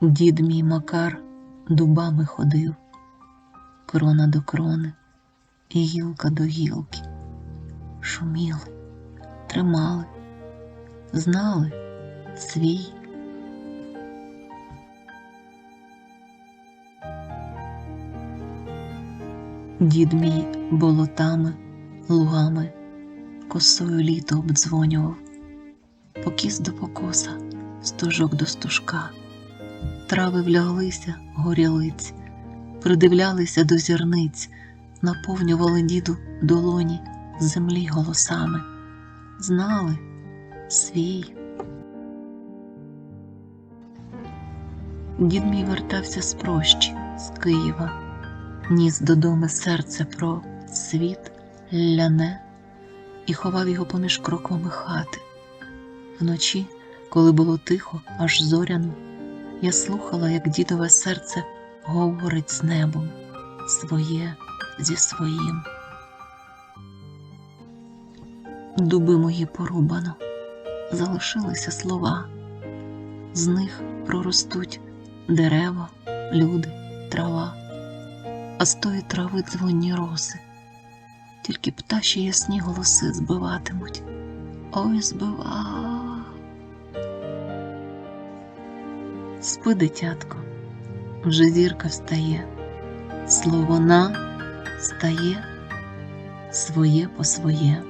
Дід мій Макар дубами ходив, крона до крони і гілка до гілки. Шуміли, тримали, знали свій. Дід мій болотами, лугами, косою літо обдзвонював, покіс до покоса, стужок до стужка. Трави вляглися горілиць, придивлялися до зірниць, наповнювали діду долоні землі голосами, знали свій. Дід мій вертався з прощі, з Києва, ніс додому серце про світ ляне і ховав його поміж кроквами хати. Вночі, коли було тихо, аж зоряно, я слухала, як дідове серце говорить з небом своє зі своїм. Дуби мої порубано, залишилися слова, з них проростуть дерева, люди, трава, а з тої трави дзвонні роси, тільки пташі ясні голоси збиватимуть. Ой, збива. Спи, дитятко, вже зірка встає, слово на стає своє по своє.